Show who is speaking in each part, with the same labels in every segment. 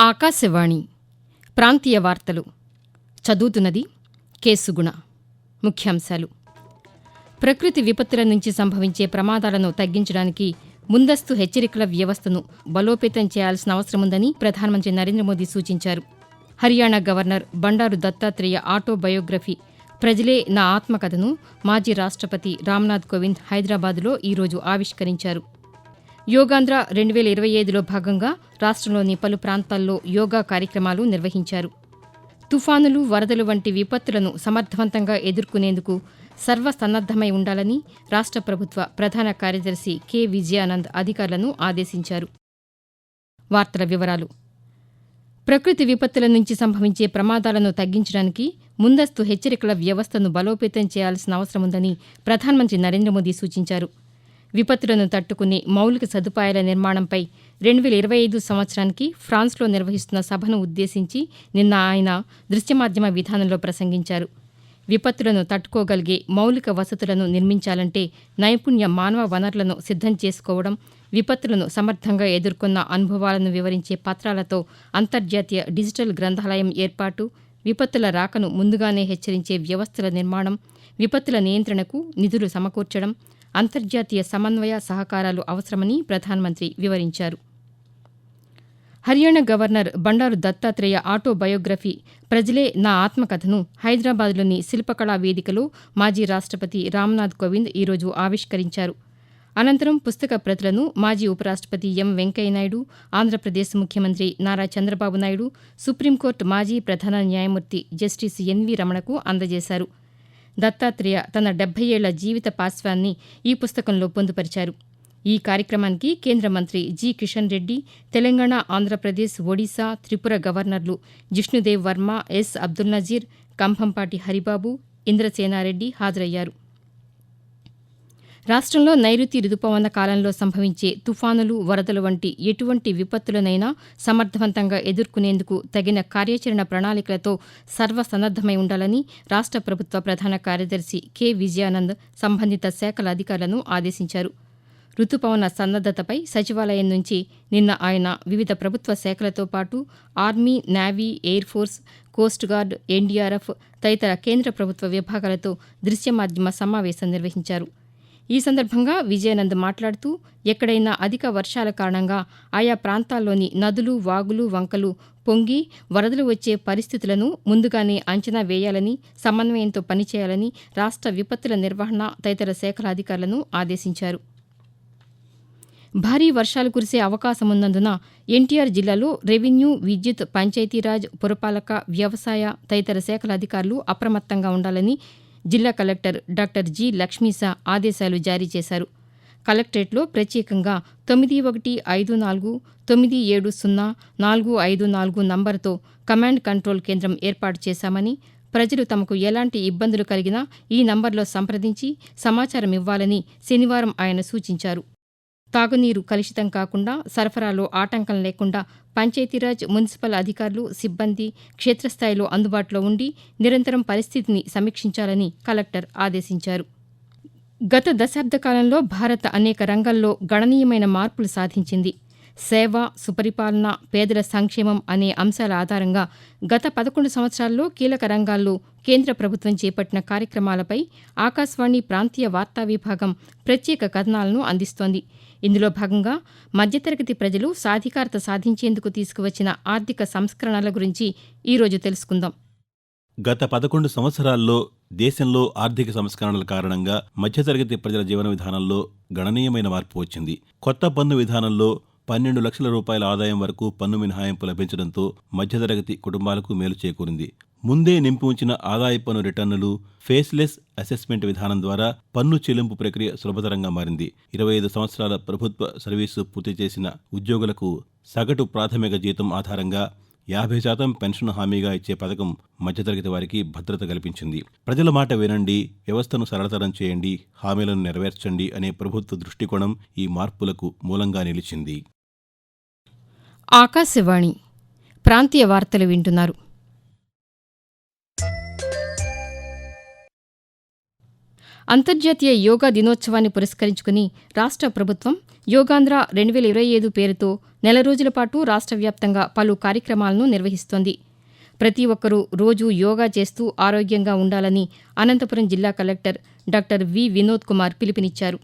Speaker 1: ఆకాశవాణి ప్రాంతీయ వార్తలు చదువుతున్నది కేసుగుణ ముఖ్యాంశాలు. ప్రకృతి విపత్తుల నుంచి సంభవించే ప్రమాదాలను తగ్గించడానికి ముందస్తు హెచ్చరికల వ్యవస్థను బలోపేతం చేయాల్సిన అవసరముందని ప్రధానమంత్రి నరేంద్ర మోదీ సూచించారు. హర్యానా గవర్నర్ బండారు దత్తాత్రేయ ఆటోబయోగ్రఫీ ప్రజలే నా ఆత్మకథను మాజీ రాష్ట్రపతి రామ్నాథ్ కోవింద్ హైదరాబాద్లో ఈరోజు ఆవిష్కరించారు. యోగాంధ్ర రెండు వేల ఇరవై ఐదులో భాగంగా రాష్ట్రంలోని పలు ప్రాంతాల్లో యోగా కార్యక్రమాలు నిర్వహించారు. తుఫానులు వరదలు వంటి విపత్తులను సమర్థవంతంగా ఎదుర్కొనేందుకు సర్వసన్నద్దమై ఉండాలని రాష్ట్ర ప్రభుత్వ ప్రధాన కార్యదర్శి కె. విజయానంద్ అధికారులను ఆదేశించారు. వార్తల వివరాలు. ప్రకృతి విపత్తుల నుంచి సంభవించే ప్రమాదాలను తగ్గించడానికి ముందస్తు హెచ్చరికల వ్యవస్థను బలోపేతం చేయాల్సిన అవసరముందని ప్రధానమంత్రి నరేంద్ర మోదీ సూచించారు. విపత్తులను తట్టుకునే మౌలిక సదుపాయాల నిర్మాణంపై రెండు వేల ఇరవై ఐదు సంవత్సరానికి ఫ్రాన్స్లో నిర్వహిస్తున్న సభను ఉద్దేశించి నిన్న ఆయన దృశ్యమాధ్యమ విధానంలో ప్రసంగించారు. విపత్తులను తట్టుకోగలిగే మౌలిక వసతులను నిర్మించాలంటే నైపుణ్య మానవ వనరులను సిద్దం చేసుకోవడం విపత్తులను సమర్థంగా ఎదుర్కొన్న అనుభవాలను వివరించే పత్రాలతో అంతర్జాతీయ డిజిటల్ గ్రంథాలయం ఏర్పాటు విపత్తుల రాకను ముందుగానే హెచ్చరించే వ్యవస్థల నిర్మాణం విపత్తుల నియంత్రణకు నిధులు సమకూర్చడం అంతర్జాతీయ సమన్వయ సహకారాలు అవసరమని ప్రధానమంత్రి వివరించారు. హర్యానా గవర్నర్ బండారు దత్తాత్రేయ ఆటోబయోగ్రఫీ ప్రజలే నా ఆత్మకథను హైదరాబాద్లోని శిల్పకళా వేదికలో మాజీ రాష్ట్రపతి రామ్నాథ్ కోవింద్ ఈరోజు ఆవిష్కరించారు. అనంతరం పుస్తక ప్రతులను మాజీ ఉపరాష్ట్రపతి ఎం వెంకయ్యనాయుడు ఆంధ్రప్రదేశ్ ముఖ్యమంత్రి నారా చంద్రబాబు నాయుడు సుప్రీంకోర్టు మాజీ ప్రధాన న్యాయమూర్తి జస్టిస్ ఎన్వీ రమణకు అందజేశారు. దత్తాత్రేయ తన డెబ్బై ఏళ్ళ జీవిత పాశ్వాన్ని ఈ పుస్తకంలో పొందుపరిచారు. ఈ కార్యక్రమానికి కేంద్ర మంత్రి జి. కిషన్ రెడ్డి తెలంగాణ ఆంధ్రప్రదేశ్ ఒడిశా త్రిపుర గవర్నర్లు జిష్ణుదేవ్ వర్మ ఎస్. అబ్దుల్ నజీర్ కంభంపాటి హరిబాబు ఇంద్రసేనారెడ్డి హాజరయ్యారు. రాష్ట్రంలో నైరుతి రుతుపవన కాలంలో సంభవించే తుఫానులు వరదలు వంటి ఎటువంటి విపత్తులనైనా సమర్థవంతంగా ఎదుర్కొనేందుకు తగిన కార్యాచరణ ప్రణాళికలతో సర్వసన్నద్దమై ఉండాలని రాష్ట్ర ప్రభుత్వ ప్రధాన కార్యదర్శి కె. విజయానంద్ సంబంధిత శాఖల అధికారులను ఆదేశించారు. రుతుపవన సన్నద్దతపై సచివాలయం నుంచి నిన్న ఆయన వివిధ ప్రభుత్వ శాఖలతో పాటు army navy air force coast guard NDRF తదితర కేంద్ర ప్రభుత్వ విభాగాలతో దృశ్య మాధ్యమ సమావేశం నిర్వహించారు. ఈ సందర్భంగా విజయానంద్ మాట్లాడుతూ ఎక్కడైనా అధిక వర్షాల కారణంగా ఆయా ప్రాంతాల్లోని నదులు వాగులు వంకలు పొంగి వరదలు వచ్చే పరిస్థితులను ముందుగానే అంచనా వేయాలని సమన్వయంతో పనిచేయాలని రాష్ట్ర విపత్తుల నిర్వహణ తదితర శాఖల అధికారులను ఆదేశించారు. భారీ వర్షాలు కురిసే అవకాశమున్నందున ఎన్టీఆర్ జిల్లాలో రెవెన్యూ విద్యుత్ పంచాయతీరాజ్ పురపాలక వ్యవసాయ తదితర శాఖల అధికారులు అప్రమత్తంగా ఉండాలని జిల్లా కలెక్టర్ డాక్టర్ జి లక్ష్మీసా ఆదేశాలు జారీ చేశారు. కలెక్టరేట్లో ప్రత్యేకంగా తొమ్మిది ఒకటి ఐదు నాలుగు తొమ్మిది ఏడు సున్నా నాలుగు ఐదు నాలుగు నంబర్తో కమాండ్ కంట్రోల్ కేంద్రం ఏర్పాటు చేశామని ప్రజలు తమకు ఎలాంటి ఇబ్బందులు కలిగినా ఈ నంబర్లో సంప్రదించి సమాచారం ఇవ్వాలని శనివారం ఆయన సూచించారు. తాగునీరు కలుషితం కాకుండా సరఫరాలో ఆటంకం లేకుండా పంచాయతీరాజ్ మున్సిపల్ అధికారులు సిబ్బంది క్షేత్రస్థాయిలో అందుబాటులో ఉండి నిరంతరం పరిస్థితిని సమీక్షించాలని కలెక్టర్ ఆదేశించారు. గత దశాబ్ద కాలంలో భారత్ అనేక రంగాల్లో గణనీయమైన మార్పులు సాధించింది. సేవ సుపరిపాలన పేదల సంక్షేమం అనే అంశాల ఆధారంగా గత పదకొండు సంవత్సరాల్లో కీలక రంగాల్లో కేంద్ర ప్రభుత్వం చేపట్టిన కార్యక్రమాలపై ఆకాశవాణి ప్రాంతీయ వార్తా విభాగం ప్రత్యేక కథనాలను అందిస్తోంది. ఇందులో భాగంగా మధ్యతరగతి ప్రజలు సాధికారత సాధించేందుకు తీసుకువచ్చిన ఆర్థిక సంస్కరణల గురించి ఈరోజు తెలుసుకుందాం.
Speaker 2: గత పదకొండు సంవత్సరాల్లో దేశంలో ఆర్థిక సంస్కరణల కారణంగా మధ్యతరగతి ప్రజల జీవన విధానంలో గణనీయమైన మార్పు వచ్చింది. కొత్త పన్ను విధానంలో పన్నెండు లక్షల రూపాయల ఆదాయం వరకు పన్ను మినహాయింపు లభించడంతో మధ్యతరగతి కుటుంబాలకు మేలు చేకూరింది. ముందే నింపి ఉంచిన ఆదాయ పన్ను రిటర్నులు ఫేస్లెస్ అసెస్మెంట్ విధానం ద్వారా పన్ను చెల్లింపు ప్రక్రియ సులభతరంగా మారింది. ఇరవై ఐదు సంవత్సరాల ప్రభుత్వ సర్వీసు పూర్తి చేసిన ఉద్యోగులకు సగటు ప్రాథమిక జీతం ఆధారంగా యాభై శాతం పెన్షన్ హామీగా ఇచ్చే పథకం మధ్యతరగతి వారికి భద్రత కల్పించింది. ప్రజల మాట వినండి వ్యవస్థను సరళతరం చేయండి హామీలను నెరవేర్చండి అనే ప్రభుత్వ దృష్టికోణం ఈ మార్పులకు మూలంగా నిలిచింది.
Speaker 1: ఆకాశవాణి ప్రాంతీయ వార్తలు వింటున్నారు. అంతర్జాతీయ యోగా దినోత్సవాన్ని పురస్కరించుకుని రాష్ట్ర ప్రభుత్వం యోగాంధ్ర రెండు వేల ఇరవై ఐదు పేరుతో నెల రోజుల పాటు రాష్ట్ర వ్యాప్తంగా పలు కార్యక్రమాలను నిర్వహిస్తోంది. ప్రతి ఒక్కరూ రోజూ యోగా చేస్తూ ఆరోగ్యంగా ఉండాలని అనంతపురం జిల్లా collector doctor V Vinod Kumar పిలుపునిచ్చారు.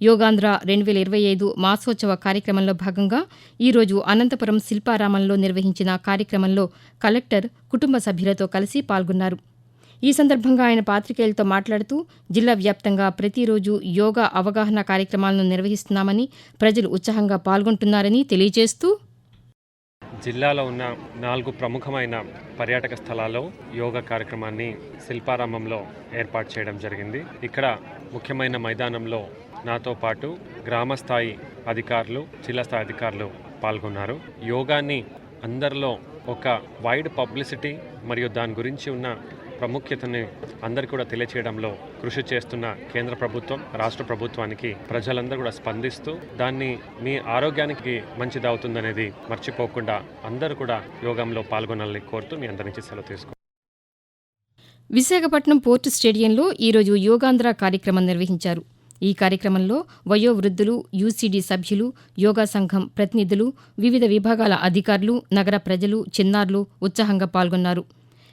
Speaker 1: యోగాంధ్ర రెండు వేల ఇరవై ఐదు మాసోత్సవ కార్యక్రమంలో భాగంగా ఈరోజు అనంతపురం శిల్పారామంలో నిర్వహించిన కార్యక్రమంలో కలెక్టర్ కుటుంబ సభ్యులతో కలిసి పాల్గొన్నారు. ఈ సందర్భంగా ఆయన పాతికేయులతో మాట్లాడుతూ జిల్లా వ్యాప్తంగా ప్రతిరోజు యోగా అవగాహన కార్యక్రమాలను నిర్వహిస్తున్నామని ప్రజలు ఉత్సాహంగా పాల్గొంటున్నారని తెలియజేస్తూ
Speaker 3: జిల్లాలో ఉన్న నాలుగు ప్రముఖమైన పర్యాటక స్థలాల్లో యోగా కార్యక్రమాన్ని శిల్పారామంలో ఏర్పాటు చేయడం జరిగింది. ఇక్కడ ముఖ్యమైన మైదానంలో నాతో పాటు గ్రామ స్థాయి అధికారులు జిల్లా స్థాయి అధికారులు పాల్గొన్నారు. యోగాని అందరిలో ఒక వైడ్ పబ్లిసిటీ మరియు దాని గురించి ఉన్న ప్రాముఖ్యతని అందరికీ కూడా తెలియచేయడంలో కృషి చేస్తున్న కేంద్ర ప్రభుత్వం రాష్ట్ర ప్రభుత్వానికి ప్రజలందరూ కూడా స్పందిస్తూ దాన్ని మీ ఆరోగ్యానికి మంచిది అవుతుందనేది మర్చిపోకుండా అందరూ కూడా యోగంలో పాల్గొనాలని కోరుతూ మీ అందరి నుంచి సెలవు తీసుకుంటాం
Speaker 1: విశాఖపట్నం పోర్టు స్టేడియంలో ఈరోజు యోగాంధ్ర కార్యక్రమం నిర్వహించారు. ఈ కార్యక్రమంలో వయోవృద్ధులు యూసీడీ సభ్యులు యోగా సంఘం ప్రతినిధులు వివిధ విభాగాల అధికారులు నగర ప్రజలు చిన్నారులు ఉత్సాహంగా పాల్గొన్నారు.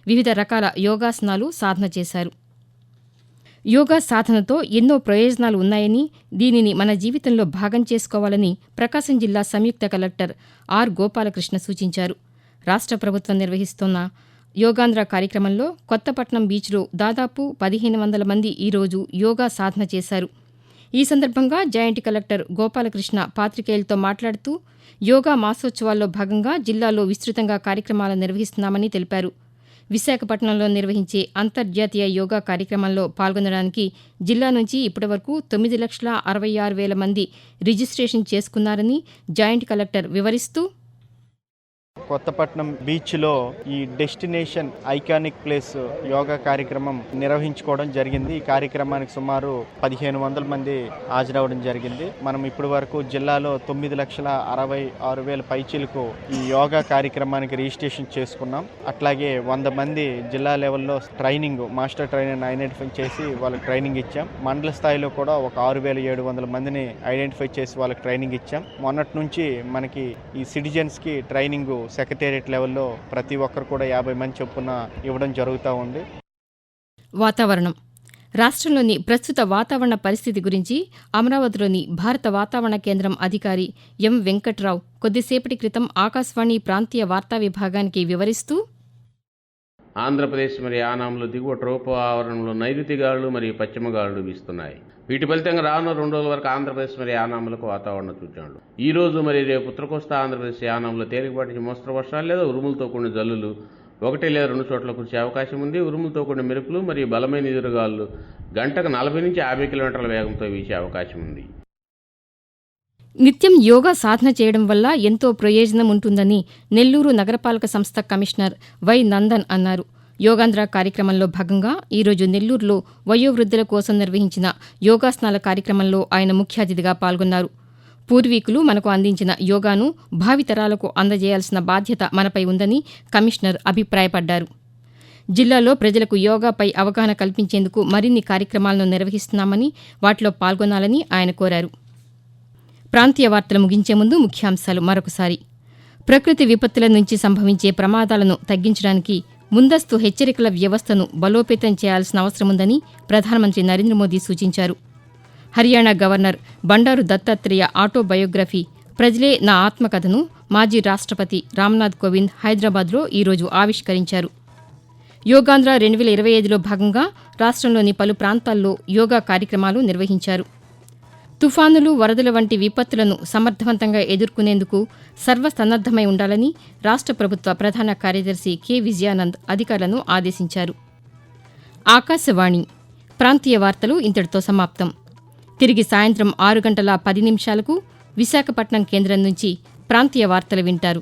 Speaker 1: వివిధ రకాల యోగాసనాలు సాధన చేశారు. యోగా సాధనతో ఎన్నో ప్రయోజనాలు ఉన్నాయని దీనిని మన జీవితంలో భాగం చేసుకోవాలని ప్రకాశం జిల్లా సంయుక్త కలెక్టర్ ఆర్ గోపాలకృష్ణ సూచించారు. రాష్ట్ర ప్రభుత్వం నిర్వహిస్తున్న యోగాంధ్ర కార్యక్రమంలో కొత్తపట్నం బీచ్లో దాదాపు పదిహేను వందల మంది ఈరోజు యోగా సాధన చేశారు. ఈ సందర్భంగా జాయింట్ కలెక్టర్ గోపాలకృష్ణ పాతికేయులతో మాట్లాడుతూ యోగా మాసోత్సవాల్లో భాగంగా జిల్లాలో విస్తృతంగా కార్యక్రమాలు నిర్వహిస్తున్నామని తెలిపారు. విశాఖపట్నంలో నిర్వహించే అంతర్జాతీయ యోగా కార్యక్రమంలో పాల్గొనడానికి జిల్లా నుంచి ఇప్పటివరకు తొమ్మిది లక్షల అరవై ఆరు వేల మంది రిజిస్ట్రేషన్ చేసుకున్నారని జాయింట్ కలెక్టర్ వివరిస్తూ
Speaker 4: కొత్తపట్నం బీచ్లో ఈ డెస్టినేషన్ ఐకానిక్ ప్లేస్ యోగా కార్యక్రమం నిర్వహించుకోవడం జరిగింది. ఈ కార్యక్రమానికి సుమారు పదిహేను వందల మంది హాజరవడం జరిగింది. మనం ఇప్పటి వరకు జిల్లాలో తొమ్మిది లక్షల అరవై ఆరు వేల పైచీలకు ఈ యోగా కార్యక్రమానికి రిజిస్ట్రేషన్ చేసుకున్నాం. అట్లాగే వంద మంది జిల్లా లెవెల్లో ట్రైనింగ్ మాస్టర్ ట్రైనర్ ఐడెంటిఫై చేసి వాళ్ళకి ట్రైనింగ్ ఇచ్చాం. మండల స్థాయిలో కూడా ఒక ఆరు వేల ఏడు వందల మందిని ఐడెంటిఫై చేసి వాళ్ళకి ట్రైనింగ్ ఇచ్చాం. మొన్నటి నుంచి మనకి ఈ సిటిజన్స్కి ట్రైనింగ్ సెక్రటేరియట్ లెవెల్లో ప్రతి ఒక్కరు కూడా యాభై మంది చొప్పున ఇవ్వడం జరుగుతూ ఉంది.
Speaker 1: వాతావరణం. రాష్ట్రంలోని ప్రస్తుత వాతావరణ పరిస్థితి గురించి అమరావతిలోని భారత వాతావరణ కేంద్రం అధికారి ఎం వెంకట్రావు కొద్దిసేపటి క్రితం ఆకాశవాణి ప్రాంతీయ వార్తా విభాగానికి వివరిస్తూ
Speaker 5: ఆంధ్రప్రదేశ్ మరియు ఆనాంలో దిగువ ట్రోపో ఆవరణంలో నైరుతి గాలులు మరియు పశ్చిమ గాలులు వీస్తున్నాయి. వీటి ఫలితంగా రానున్న రెండు రోజుల వరకు ఆంధ్రప్రదేశ్ మరి యానాములకు వాతావరణ సూచనలు ఈ రోజు మరి రేపు ఉత్తరకోస్తా ఆంధ్రప్రదేశ్ యానాంలో తేలికపాటి నుంచి మోస్తరు వర్షాలు లేదా ఉరుములతో కూడిన జల్లులు ఒకటి లేదా రెండు చోట్ల కురిసే అవకాశం ఉంది. ఉరుములతో కూడిన మెరుపులు మరియు బలమైన ఎదురుగాలు గంటకు నలభై నుంచి యాభై కిలోమీటర్ల వేగంతో వీచే అవకాశం ఉంది.
Speaker 1: నిత్యం యోగా సాధన చేయడం వల్ల ఎంతో ప్రయోజనం ఉంటుందని నెల్లూరు నగరపాలక సంస్థ కమిషనర్ వై నందన్ అన్నారు. యోగాంధ్ర కార్యక్రమంలో భాగంగా ఈరోజు నెల్లూరులో వయోవృద్ధుల కోసం నిర్వహించిన యోగాసనాల కార్యక్రమంలో ఆయన ముఖ్య అతిథిగా పాల్గొన్నారు. పూర్వీకులు మనకు అందించిన యోగాను భావితరాలకు అందజేయాల్సిన బాధ్యత మనపై ఉందని కమిషనర్ అభిప్రాయపడ్డారు. జిల్లాలో ప్రజలకు యోగాపై అవగాహన కల్పించేందుకు మరిన్ని కార్యక్రమాలను నిర్వహిస్తున్నామని వాటిలో పాల్గొనాలని ఆయన కోరారు. ప్రాంతీయ వార్తలు ముగించే ముందు ముఖ్యాంశాలు మరొకసారి. ప్రకృతి విపత్తుల నుంచి సంభవించే ప్రమాదాలను తగ్గించడానికి ముందస్తు హెచ్చరికల వ్యవస్థను బలోపేతం చేయాల్సిన అవసరముందని ప్రధానమంత్రి నరేంద్ర మోదీ సూచించారు. హర్యానా గవర్నర్ బండారు దత్తాత్రేయ ఆటోబయోగ్రఫీ ప్రజలే నా ఆత్మకథను మాజీ రాష్ట్రపతి రామ్నాథ్ కోవింద్ హైదరాబాద్లో ఈరోజు ఆవిష్కరించారు. యోగాంధ్ర రెండు వేల ఇరవై ఐదులో భాగంగా రాష్ట్రంలోని పలు ప్రాంతాల్లో యోగా కార్యక్రమాలు నిర్వహించారు. తుఫానులు వరదల వంటి విపత్తులను సమర్థవంతంగా ఎదుర్కొనేందుకు సర్వసన్నద్దమై ఉండాలని రాష్ట్ర ప్రభుత్వ ప్రధాన కార్యదర్శి కె. విజయానంద్ అధికారులను ఆదేశించారు. ఆకాశవాణి ప్రాంతీయ వార్తలు ఇంతటితో సమాప్తం. తిరిగి సాయంత్రం ఆరు గంటల పది నిమిషాలకు విశాఖపట్నం కేంద్రం నుంచి ప్రాంతీయ వార్తలు వింటారు.